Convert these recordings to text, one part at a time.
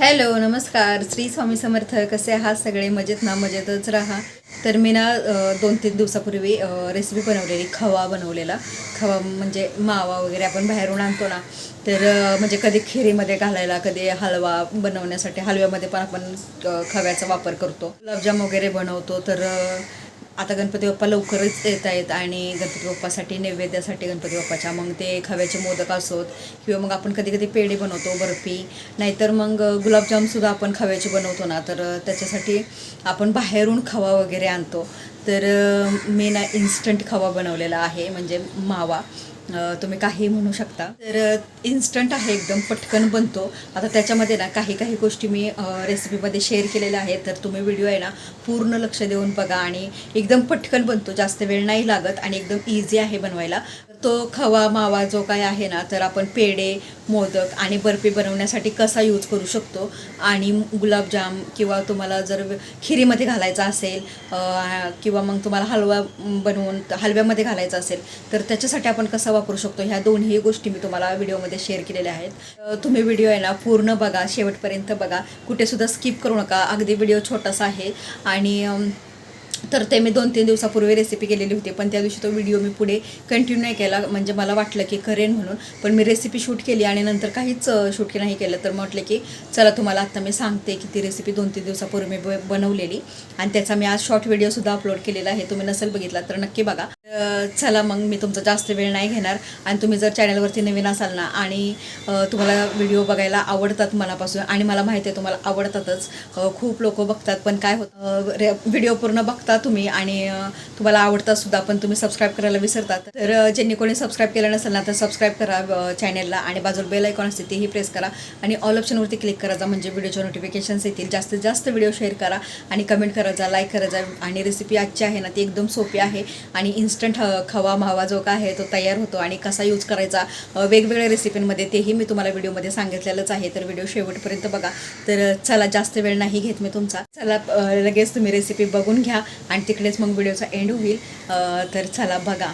Hello नमस्कार. श्री स्वामी समर्थ. कसे आहात सगळे? मजेत ना मजेतच राहा. तर मी ना दोन तीन दिवसापूर्वी रेसिपी बनवलेली खवा बनवलेला. खवा म्हणजे मावा वगैरे आपण बाहेरून आणतो ना तर म्हणजे कधी खिरीमध्ये घालायला कधी हलवा बनवण्यासाठी हलव्यामध्ये पण आपण खव्याचा वापर करतो. गुलाबजाम वगैरे बनवतो तर आता गणपती बाप्पा लवकरच येत आहेत आणि गणपती बाप्पासाठी नैवेद्यासाठी गणपती बाप्पाच्या. मग ते खव्याचे मोदक असोत किंवा मग आपण कधी कधी पेढे बनवतो बर्फी. नाहीतर मग गुलाबजामसुद्धा आपण खव्याचे बनवतो ना तर त्याच्यासाठी आपण बाहेरून खवा वगैरे आणतो. तर मी ना इन्स्टंट खवा बनवलेला आहे म्हणजे मावा. तुम्ही काही म्हणू शकता. तर इन्स्टंट आहे एकदम पटकन बनतो. आता त्याच्यामध्ये ना काही काही गोष्टी मी रेसिपीमध्ये शेअर केलेल्या आहेत. तर तुम्ही व्हिडिओ आहे ना पूर्ण लक्ष देऊन बघा आणि एकदम पटकन बनतो. जास्त वेळ नाही लागत आणि एकदम इझी आहे बनवायला. तो खवा मावा जो काय आहे ना तर आपण पेढे मोदक आणि बर्फी बनवण्यासाठी कसा यूज करू शकतो? आणि गुलाबजाम किंवा तुम्हाला जर खिरीमध्ये घालायचा असेल किंवा मग तुम्हाला हलवा बनवून हलव्यामध्ये घालायचा असेल तर त्याच्यासाठी आपण कसा वापरू शकतो? ह्या दोन्ही गोष्टी मी तुम्हाला व्हिडिओमध्ये शेअर केलेल्या आहेत. तुम्ही व्हिडिओ आहे ना पूर्ण बघा शेवटपर्यंत बघा. कुठेसुद्धा स्किप करू नका. अगदी व्हिडिओ छोटासा आहे. आणि तर ते मी दोन तीन दिवसापूर्वी रेसिपी केलेली होती पण त्या दिवशी तो व्हिडिओ मी पुढे कंटिन्यू नाही केला. म्हणजे मला वाटलं की करेन म्हणून पण मी रेसिपी शूट केली आणि नंतर काहीच शूट नाही केलं. तर म्हटलं की चला तुम्हाला आत्ता मी सांगते की ती रेसिपी दोन तीन दिवसापूर्वी मी ब- बनवलेली आणि त्याचा मी आज शॉर्ट व्हिडिओसुद्धा अपलोड केलेला आहे. तुम्ही नसेल बघितला तर नक्की बघा. चला मग मी तुमचा जास्त वेळ नाही घेणार आणि तुम्ही जर चॅनलवरती नवीन असाल ना आणि तुम्हाला व्हिडिओ बघायला आवडतात मनापासून आणि मला माहिती आहे तुम्हाला आवडतातच खूप लोक बघतात पण काय होतं व्हिडिओ पूर्ण बघता तुम्ही आणि तुम्हाला आवडता सुद्धा पण तुम्ही सबस्क्राईब करायला विसरतात तर ज्यांनी कोणी सबस्क्राईब केलं नसेल ना तर सबस्क्राईब करा चॅनलला आणि बाजूला बेल आयकॉन असते तेही प्रेस करा. आणि ऑल ऑप्शनवरती क्लिक करायचा म्हणजे व्हिडिओच्या नोटिफिकेशन्स येतील. जास्तीत जास्त व्हिडिओ शेअर करा आणि कमेंट करायचा लाईक करायचा आणि रेसिपी आजची आहे ना ती एकदम सोपी आहे. आणि इन्स्टंट खवा मावा जो का आहे तो तयार होतो. आणि कसा यूज करायचा वेगवेगळ्या रेसिपींमध्ये तेही मी तुम्हाला व्हिडिओमध्ये सांगितलेलंच आहे. तर व्हिडिओ शेवटपर्यंत बघा. तर चला जास्त वेळ नाही घेत मी तुमचा. चला लगेच तुम्ही रेसिपी बघून घ्या. आणि तिकडेच मग व्हिडिओचा एंड होईल. तर चला बघा.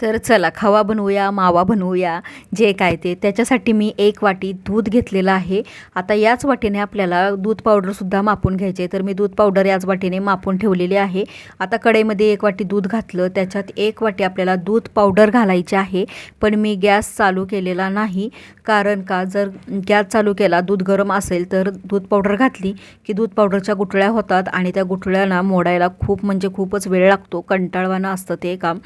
तर चला खवा बनवूया मावा बनवूया जे काय ते. त्याच्यासाठी मी एक वाटी दूध घेतलेलं आहे. आता याच वाटीने आपल्याला दूध पावडरसुद्धा मापून घ्यायचे तर मी दूध पावडर याच वाटीने मापून ठेवलेली आहे. आता कढईमध्ये एक वाटी दूध घातलं. त्याच्यात एक वाटी आपल्याला दूध पावडर घालायची आहे. पण मी गॅस चालू केलेला नाही. कारण का? जर गॅस चालू केला दूध गरम असेल तर दूध पावडर घातली की दूध पावडरच्या गुठळ्या होतात आणि त्या गुठळ्यांना मोडायला खूप म्हणजे खूपच वेळ लागतो. कंटाळवाणं असतं ते काम.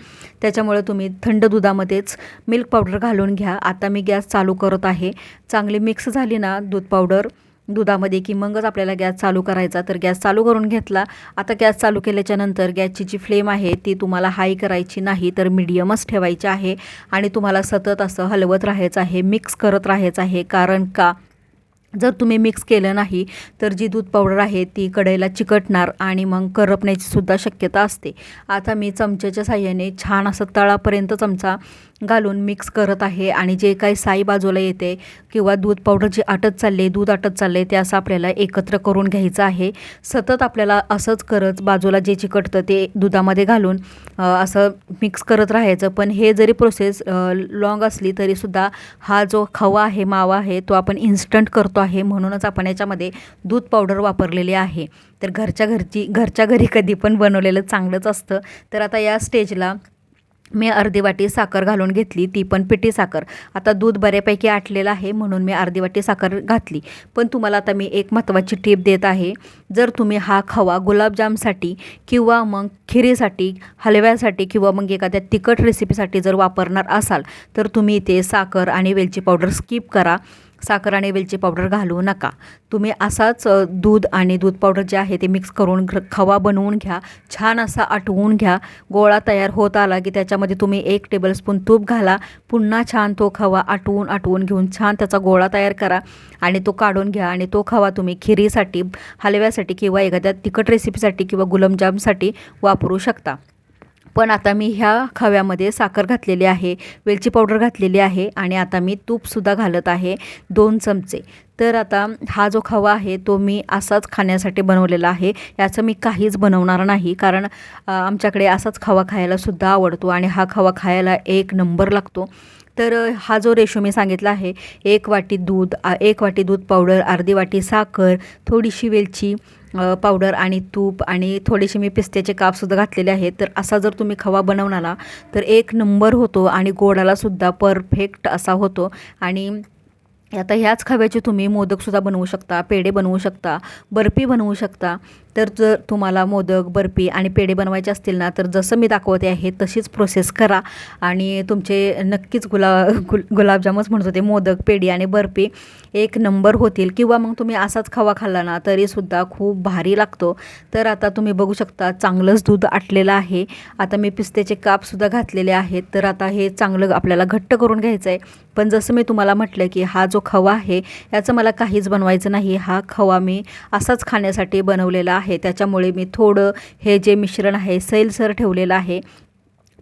त्याच्यामुळे तुम्ही थंड दुधामध्येच मिल्क पावडर घालून घ्या. आता मी गॅस चालू करत आहे. चांगली मिक्स झाली ना दूध पावडर दुधामध्ये की मगच आपल्याला गॅस चालू करायचा. तर गॅस चालू करून घेतला. आता गॅस चालू केल्याच्यानंतर गॅसची जी फ्लेम आहे ती तुम्हाला हाय करायची नाही तर मिडियमच ठेवायची आहे. आणि तुम्हाला सतत असं हलवत राहायचं आहे मिक्स करत राहायचं आहे. कारण का? जर तुम्ही मिक्स केलं नाही तर जी दूध पावडर आहे ती कढईला चिकटणार आणि मग करपण्याची सुद्धा शक्यता असते. आता मी चमच्याच्या साह्याने छान असं तळापर्यंत चमचा घालून मिक्स करत आहे आणि जे काही साई बाजूला येते किंवा दूध पावडर जे आटत चालले दूध आटत चालले ते असं आपल्याला एकत्र करून घ्यायचं आहे. सतत आपल्याला असंच करत बाजूला जे चिकटतं ते दुधामध्ये घालून असं मिक्स करत राहायचं. पण हे जरी प्रोसेस लॉंग असली तरीसुद्धा हा जो खवा आहे मावा आहे तो आपण इन्स्टंट करतो आहे. म्हणूनच आपण याच्यामध्ये दूध पावडर वापरलेली आहे. तर घरच्या घरची घरच्या घरी कधी पण बनवलेलं चांगलंच असतं. तर आता या स्टेजला मी अर्धी वाटी साखर घालून घेतली ती पण पिठी साखर. आता दूध बऱ्यापैकी आटलेलं आहे म्हणून मी अर्धी वाटी साखर घातली. पण तुम्हाला आता मी एक महत्त्वाची टीप देत आहे. जर तुम्ही हा खवा गुलाबजामसाठी किंवा मग खिरीसाठी हलव्यासाठी किंवा मग एखाद्या तिखट रेसिपीसाठी जर वापरणार असाल तर तुम्ही इथे साखर आणि वेलची पावडर स्किप करा. साखर आणि वेलची पावडर घालू नका. तुम्ही असाच दूध आणि दूध पावडर जे आहे ते मिक्स करून घ खवा बनवून घ्या. छान असा आटवून घ्या. गोळा तयार होत आला की त्याच्यामध्ये तुम्ही एक टेबलस्पून तूप घाला. पुन्हा छान तो खवा आटवून आटवून घेऊन छान त्याचा गोळा तयार करा आणि तो काढून घ्या आणि तो खवा तुम्ही खिरीसाठी हलव्यासाठी किंवा एखाद्या तिखट रेसिपीसाठी किंवा गुलाबजामसाठी वापरू शकता. पण आता मी ह्या खव्यामध्ये साखर घातलेली आहे वेलची पावडर घातलेली आहे आणि आता मी तूपसुद्धा घालत आहे दोन चमचे. तर आता हा जो खवा आहे तो मी असाच खाण्यासाठी बनवलेला आहे. याचं मी काहीच बनवणार नाही कारण आमच्याकडे असाच खवा खायलासुद्धा आवडतो आणि हा खवा खायला एक नंबर लागतो. तर हा जो रेशो मी सांगितला आहे एक वाटी दूध एक वाटी दूध पावडर अर्धी वाटी साखर थोडीशी वेलची पावडर आणि तूप आणि थोडेसे मी पिस्त्याचे कापसुद्धा घातलेले आहेत. तर असा जर तुम्ही खवा बनवणाला तर एक नंबर होतो आणि गोडालासुद्धा परफेक्ट असा होतो. आणि आता ह्याच खव्याचे तुम्ही मोदकसुद्धा बनवू शकता पेढे बनवू शकता बर्फी बनवू शकता. तर जर तुम्हाला मोदक बर्फी आणि पेढे बनवायचे असतील ना तर जसं मी दाखवते आहे तशीच प्रोसेस करा. आणि तुमचे नक्कीच गुला गुल गुलाबजामच म्हणत होते मोदक पेढी आणि बर्फी एक नंबर होतील. किंवा मग तुम्ही असाच खवा खाल्ला ना तरीसुद्धा खूप भारी लागतो. तर आता तुम्ही बघू शकता चांगलंच दूध आटलेलं आहे. आता मी पिस्त्याचे कापसुद्धा घातलेले आहेत. तर आता हे चांगलं आपल्याला घट्ट करून घ्यायचं आहे पण जसं मी तुम्हाला म्हटलं की हा जो खवा आहे याचं मला काहीच बनवायचं नाही. हा खवा मी असाच खाण्यासाठी बनवलेला आहे. त्याच्यामुळे मी थोडं हे जे मिश्रण आहे सैलसर ठेवलेलं आहे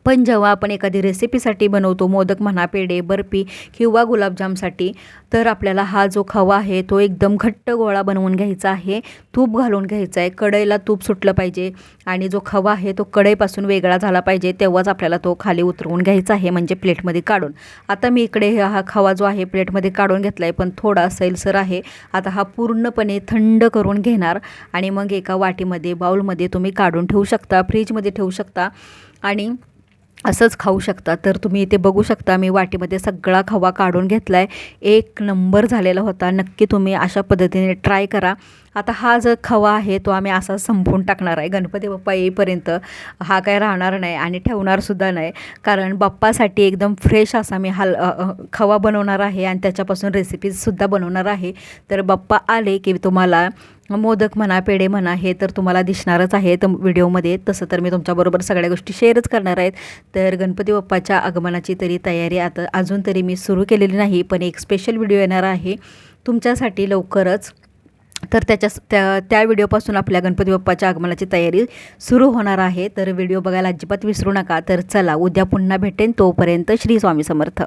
पण जेव्हा आपण एखादी रेसिपीसाठी बनवतो मोदक म्हणा पेढे बर्फी किंवा गुलाबजामसाठी तर आपल्याला हा जो खवा आहे तो एकदम घट्ट गोळा बनवून घ्यायचा आहे. तूप घालून घ्यायचा आहे. कढईला तूप सुटलं पाहिजे आणि जो खवा आहे तो कढईपासून वेगळा झाला पाहिजे तेव्हाच आपल्याला तो खाली उतरवून घ्यायचा आहे म्हणजे प्लेटमध्ये काढून. आता मी इकडे हा खवा जो आहे प्लेटमध्ये काढून घेतला आहे पण थोडा सैलसर आहे. आता हा पूर्णपणे थंड करून घेणार आणि मग एका वाटीमध्ये बाऊलमध्ये तुम्ही काढून ठेवू शकता फ्रीजमध्ये ठेवू शकता. आणि असंच खाऊ शकता. तर तुम्ही इथे बघू शकता मी वाटीमध्ये सगळा खवा काढून घेतला आहे एक नंबर झालेला होता. नक्की तुम्ही अशा पद्धतीने ट्राय करा. आता हा जो खवा आहे तो आम्ही असा संपवून टाकणार आहे. गणपती बाप्पा येईपर्यंत हा काय राहणार नाही आणि ठेवणारसुद्धा नाही. कारण बाप्पासाठी एकदम फ्रेश असा मी हाल खवा बनवणार आहे आणि त्याच्यापासून रेसिपीजसुद्धा बनवणार आहे. तर बाप्पा आले की तुम्हाला मोदक म्हणा पेढे म्हणा हे तर तुम्हाला दिसणारच आहे तर व्हिडिओमध्ये. तसं तर मी तुमच्याबरोबर सगळ्या गोष्टी शेअरच करणार आहेत. तर गणपती बाप्पाच्या आगमनाची तरी तयारी आता अजून तरी मी सुरू केलेली नाही पण एक स्पेशल व्हिडिओ येणार आहे. तुमच्यासाठी लवकरच तर त्याच्या त्या त्या व्हिडिओपासून आपल्या गणपती बाप्पाच्या आगमनाची तयारी सुरू होणार आहे. तर व्हिडिओ बघायला अजिबात विसरू नका. तर चला उद्या पुन्हा भेटेन. तोपर्यंत श्री स्वामी समर्थ.